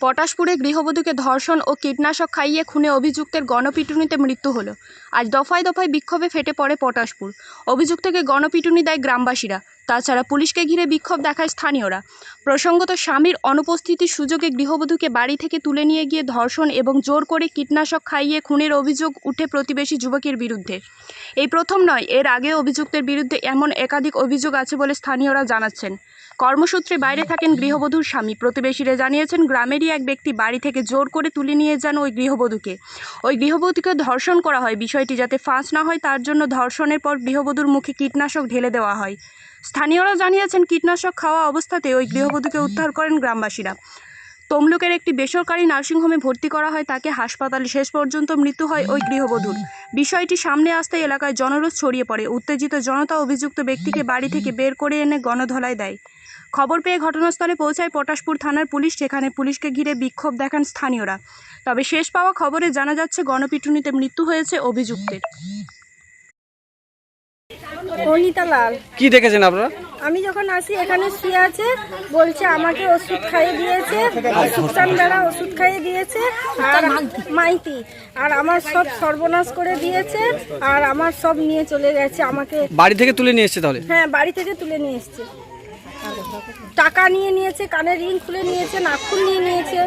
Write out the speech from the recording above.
পটাশপুরে গৃহবধূকে ধর্ষণ ও কীটনাশক খাইয়ে খুনে অভিযুক্তের গণপিটুনিতে মৃত্যু হলো। আজ দফায় দফায় বিক্ষোভে ফেটে পড়ে পটাশপুর। অভিযুক্তকে গণপিটুনি দেয় গ্রামবাসীরা। তাছাড়া পুলিশকে ঘিরে বিক্ষোভ দেখায় স্থানীয়রা। প্রসঙ্গত স্বামীর অনুপস্থিতির সুযোগে গৃহবধূকে বাড়ি থেকে তুলে নিয়ে গিয়ে ধর্ষণ এবং জোর করে কীটনাশক খাইয়ে খুনের অভিযোগ উঠে প্রতিবেশী যুবকের বিরুদ্ধে। এই প্রথম নয়, এর আগে অভিযুক্তের বিরুদ্ধে এমন একাধিক অভিযোগ আছে বলে স্থানীয়রা জানাচ্ছেন। কর্মসূত্রে বাইরে থাকেন গৃহবধূর স্বামী। প্রতিবেশীরা জানিয়েছেন, গ্রামেরই এক ব্যক্তি বাড়ি থেকে জোর করে তুলে নিয়ে যান ওই গৃহবধূকে। ওই গৃহবধূকে ধর্ষণ করা হয়। বিষয়টি যাতে ফাঁস না হয়, তার জন্য ধর্ষণের পর গৃহবধূর মুখে কীটনাশক ঢেলে দেওয়া হয়। স্থানীয়রা জানিয়েছেন, কীটনাশক খাওয়া অবস্থাতে ওই গৃহবধূকে উদ্ধার করেন গ্রামবাসীরা। তমলুকের একটি বেসরকারি নার্সিংহোমে ভর্তি করা হয়। তাকে হাসপাতালে শেষ পর্যন্ত মৃত্যু হয় ওই গৃহবধূর। বিষয়টি সামনে আসতে এলাকায় জনরোষ ছড়িয়ে পড়ে। উত্তেজিত জনতা অভিযুক্ত ব্যক্তিকে বাড়ি থেকে বের করে এনে গণধলায় দেয়। খবর পেয়ে ঘটনাস্থলে পৌঁছায় পটাশপুর থানার পুলিশ সেখানে পুলিশকে ঘিরে বিক্ষোভ দেখান স্থানীয়রা। তবে শেষ পাওয়া খবরে জানা যাচ্ছে গণপিটুনিতে মৃত্যু হয়েছে অভিযুক্তের। কি দেখেছেন আপনারা? আমি যখন আসি এখানে শুয়ে আছে বলছে আমাকে ওষুধ খাইয়ে দিয়েছে সুকচান দ্বারা ওষুধ খাইয়ে দিয়েছে আর মাইতি আর আমার সব সর্বনাশ করে দিয়েছে আর আমার সব নিয়ে চলে গেছে আমাকে। বাড়ি থেকে তুলে নিয়ে এসছে তাহলে? হ্যাঁ বাড়ি থেকে তুলে নিয়ে এসছে। টাকা নিয়ে নিয়েছে কানের রিং খুলে নিয়েছে নাখুন নিয়ে নিয়েছে।